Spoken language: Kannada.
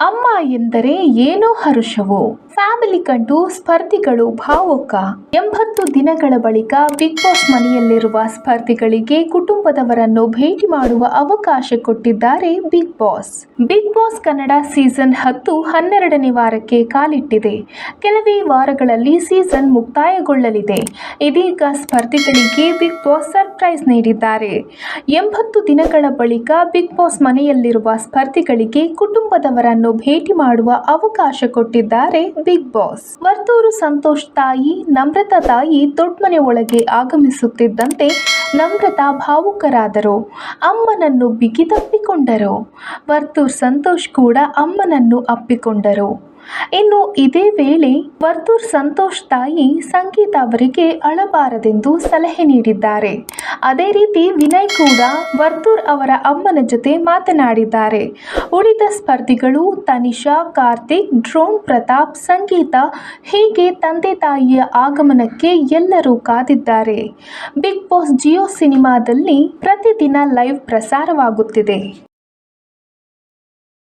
ಅಮ್ಮ ಎಂದರೆ ಏನೋ ಹರುಷವು? ಫ್ಯಾಮಿಲಿ ಕಂಡು ಸ್ಪರ್ಧಿಗಳು ಭಾವುಕ. ಎಂಬತ್ತು ದಿನಗಳ ಬಳಿಕ ಬಿಗ್ ಬಾಸ್ ಮನೆಯಲ್ಲಿರುವ ಸ್ಪರ್ಧಿಗಳಿಗೆ ಕುಟುಂಬದವರನ್ನು ಭೇಟಿ ಮಾಡುವ ಅವಕಾಶ ಕೊಟ್ಟಿದ್ದಾರೆ big boss. Big boss Kannada season ಹತ್ತು ಹನ್ನೆರಡನೇ ವಾರಕ್ಕೆ ಕಾಲಿಟ್ಟಿದೆ. ಕೆಲವೇ ವಾರಗಳಲ್ಲಿ ಸೀಸನ್ ಮುಕ್ತಾಯಗೊಳ್ಳಲಿದೆ. ಇದೀಗ ಸ್ಪರ್ಧಿಗಳಿಗೆ ಬಿಗ್ ಬಾಸ್ ಸರ್ಪ್ರೈಸ್ ನೀಡಿದ್ದಾರೆ. ಎಂಬತ್ತು ದಿನಗಳ ಬಳಿಕ ಬಿಗ್ ಬಾಸ್ ಮನೆಯಲ್ಲಿರುವ ಸ್ಪರ್ಧಿಗಳಿಗೆ ಕುಟುಂಬದವರನ್ನು ಭೇಟಿ ಮಾಡುವ ಅವಕಾಶ ಕೊಟ್ಟಿದ್ದಾರೆ ಬಿಗ್ ಬಾಸ್. ವರ್ತೂರು ಸಂತೋಷ್ ತಾಯಿ, ನಮ್ರತಾ ತಾಯಿ ದೊಡ್ಮನೆ ಒಳಗೆ ಆಗಮಿಸುತ್ತಿದ್ದಂತೆ ನಮ್ರತಾ ಭಾವುಕರಾದರು. ಅಮ್ಮನನ್ನು ಬಿಗಿದಪ್ಪಿಕೊಂಡರು ವರ್ತೂರ್ ಸಂತೋಷ್ ಕೂಡ ಅಮ್ಮನನ್ನು ಅಪ್ಪಿಕೊಂಡರು. ಇನ್ನು ಇದೇ ವೇಳೆ ವರ್ತೂರ್ ಸಂತೋಷ್ ತಾಯಿ ಸಂಗೀತ ಅವರಿಗೆ ಅಳಬಾರದೆಂದು ಸಲಹೆ ನೀಡಿದ್ದಾರೆ. ಅದೇ ರೀತಿ ವಿನಯ್ ಕೂಡ ವರ್ತೂರ್ ಅವರ ಅಮ್ಮನ ಜೊತೆ ಮಾತನಾಡಿದ್ದಾರೆ. ಉಳಿದ ಸ್ಪರ್ಧಿಗಳು ತನಿಷಾ, ಕಾರ್ತಿಕ್ ಡ್ರೋನ್ ಪ್ರತಾಪ್, ಸಂಗೀತ ಹೀಗೆ ತಂದೆ ತಾಯಿಯ ಆಗಮನಕ್ಕೆ ಎಲ್ಲರೂ ಕಾದಿದ್ದಾರೆ. ಬಿಗ್ ಬಾಸ್ ಜಿಯೋ ಸಿನಿಮಾದಲ್ಲಿ ಪ್ರತಿದಿನ ಲೈವ್ ಪ್ರಸಾರವಾಗುತ್ತಿದೆ.